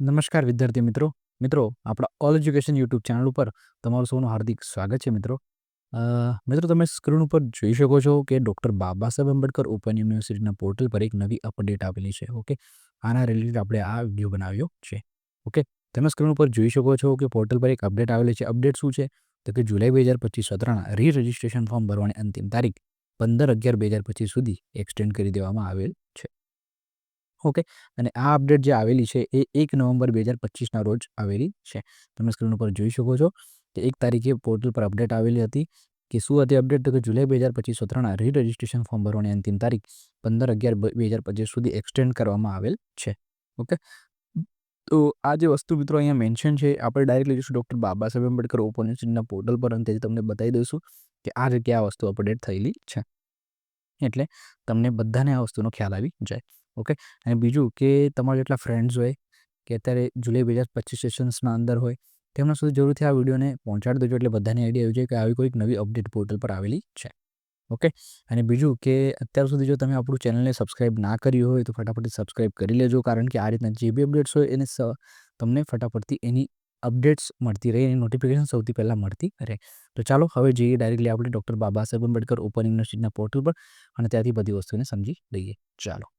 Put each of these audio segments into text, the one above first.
નમસ્કાર વિદ્યાર્થી મિત્રો. મિત્રો, આપણા ઓલ એજ્યુકેશન યુટ્યુબ ચેનલ ઉપર તમારું સૌનું હાર્દિક સ્વાગત છે મિત્રો. મિત્રો, તમે સ્ક્રીન ઉપર જોઈ શકો છો કે ડૉક્ટર બાબા સાહેબ આંબેડકર ઓપન યુનિવર્સિટીના પોર્ટલ પર એક નવી અપડેટ આવેલી છે ઓકે આના રિલેટેડ આપણે આ વીડિયો બનાવ્યો છે ઓકે તમે સ્ક્રીન ઉપર જોઈ શકો છો કે પોર્ટલ પર એક અપડેટ આવેલી છે. અપડેટ શું છે? તો કે જુલાઈ બે હજાર પચીસ સત્રના રી રજિસ્ટ્રેશન ફોર્મ ભરવાની અંતિમ તારીખ પંદર અગિયાર બે હજાર પચીસ સુધી એક્સટેન્ડ કરી દેવામાં આવેલ છે. ઓકે? અને આ અપડેટ જે આવેલી છે એ એક નવેમ્બર બે હજાર પચીસના રોજ આવેલી છે. તમે સ્ક્રીન ઉપર જોઈ શકો છો કે એક તારીખે પોર્ટલ પર અપડેટ આવેલી હતી કે શું હતી અપડેટ? તો કે જુલાઈ બે હજાર પચીસ સત્રના રી રજિસ્ટ્રેશન ફોર્મ ભરવાની અંતિમ તારીખ પંદર અગિયાર બે હજાર પચીસ સુધી એક્સટેન્ડ કરવામાં આવેલ છે. ઓકે? તો આ જે વસ્તુ મિત્રો અહીંયા મેન્શન છે, આપણે ડાયરેક્ટલી લઈશું ડૉક્ટર બાબા સાહેબ આંબેડકર ઓપન યુનિવર્સિટીના પોર્ટલ પર અંતે તમને બતાવી દઈશું કે આ જગ્યાએ આ વસ્તુ અપડેટ થયેલી છે. એટલે તમને બધાને આ વસ્તુનો ખ્યાલ આવી જાય. ઓકે? અને બીજું કે તમારા જેટલા ફ્રેન્ડ્સ હોય, કે અત્યારે જુલાઈ બે હજાર પચીસ સેશન્સના અંદર હોય, તેમના સુધી જરૂરથી આ વિડીયોને પહોંચાડી દેજો એટલે બધાને આઈડિયા આવી જાય કે આવી કોઈક નવી અપડેટ પોર્ટલ પર આવેલી છે. ઓકે? અને બીજું કે અત્યાર સુધી જો તમે આપણું ચેનલને સબસ્ક્રાઇબ ના કર્યું હોય તો ફટાફટથી સબસ્ક્રાઇબ કરી લેજો, કારણ કે આ રીતના જે બી અપડેટ્સ હોય એને તમને ફટાફટથી એની અપડેટ્સ મળતી રહે, એની નોટિફિકેશન સૌથી પહેલાં મળતી રહે. તો ચાલો, હવે જઈએ ડાયરેક્ટલી આપણે ડૉક્ટર બાબા સાહેબ આંબેડકર ઓપન યુનિવર્સિટીના પોર્ટલ પર અને ત્યાંથી બધી વસ્તુને સમજી લઈએ. ચાલો.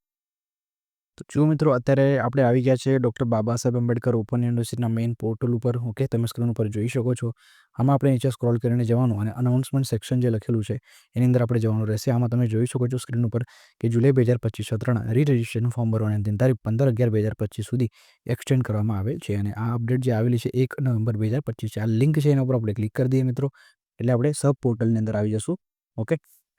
તો જો મિત્રો, અત્યારે આપણે આવી ગયા છે ડૉક્ટર બાબા સાહેબ આંબેડકર ઓપન યુનિવર્સિટીના મેઇન પોર્ટલ ઉપર. ઓકે તમે સ્ક્રીન ઉપર જોઈ શકો છો. આમાં આપણે નીચે સ્ક્રોલ કરીને જવાનું અને અનાઉન્સમેન્ટ સેક્શન જે લખેલું છે, એની અંદર આપણે જવાનું રહેશે. આમાં તમે જોઈ શકો છો સ્ક્રીન ઉપર કે જુલાઈ બે હજાર પચીસ સત્રણ રી રજિસ્ટ્રેશન ફોર્મ ભરવાની અંતિમ તારીખ પંદર અગિયાર બે હજાર પચીસ સુધી એક્સટેન્ડ કરવામાં આવેલ છે. અને આ અપડેટ જે આવેલી છે એક નવેમ્બર બે હજાર પચીસ આ લિંક છે એના ઉપર આપણે ક્લિક કરી દઈએ મિત્રો. એટલે આપણે સબ પોર્ટલની અંદર આવી જશું. ઓકે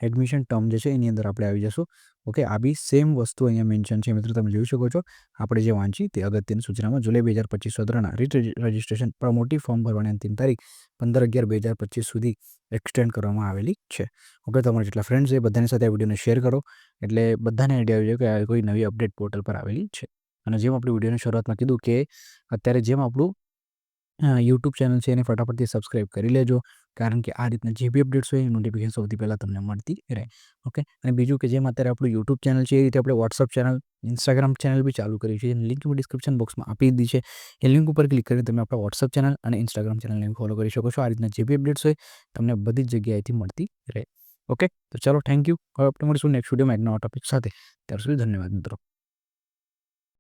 એડમિશન ટર્મ જે છે એની અંદર આપણે આવી જશું. ઓકે, આ બી સેમ વસ્તુ અહીંયા મેન્શન છે. મિત્રો, તમે જોઈ શકો છો. આપણે જે વાંચી તે અગત્યની સૂચનામાં જુલાઈ બે હજાર પચીસ સત્રના રીટ રજિસ્ટ્રેશન પ્રમોટિવ ફોર્મ ભરવાની અંતિમ તારીખ પંદર અગિયાર બે હજાર પચીસ સુધી એક્સટેન્ડ કરવામાં આવેલી છે. ઓકે, તમારા જેટલા ફ્રેન્ડ્સ છે બધાની સાથે આ વિડીયોને શેર કરો. એટલે બધાને આઈડિયા આવી જાય કે આ કોઈ નવી અપડેટ પોર્ટલ પર આવેલી છે. અને જેમ આપણે વિડીયોની શરૂઆતમાં કીધું કે અત્યારે જેમ આપણું યુટ્યુબ ચેનલ છે એને ફટાફટથી સબસ્ક્રાઇબ કરી લેજો. કારણ કે આ રીતના જે બી અપડેટ્સ હોય, એ નોટિફિકેશન સૌથી પહેલાં તમને મળતી રહે. ઓકે અને બીજું કે જેમ અત્યારે આપણું યુટ્યુબ ચેનલ છે, એ રીતે આપણે વોટ્સઅપ ચેનલ ઇન્સ્ટાગ્રામ ચેનલ બી ચાલુ કરી છે. લિંક હું ડિસ્ક્રિપ્શન બોક્સમાં આપી દીધી છે. એ લિંક ઉપર ક્લિક કરીને તમે આપણા વોટ્સઅપ ચેનલ અને ઇન્સ્ટાગ્રામ ચેનલને ફોલો કરી શકો છો. આ રીતના જે બી અપડેટ્સ હોય, તમને બધી જ જગ્યાએથી મળતી રહે. ઓકે તો ચાલો થેન્ક યુ હવે આપણે મળીશું નેક્સ્ટ વિડીયોમાં એક નવા ટોપિક સાથે. ત્યાર સુધી ધન્યવાદ મિત્રો.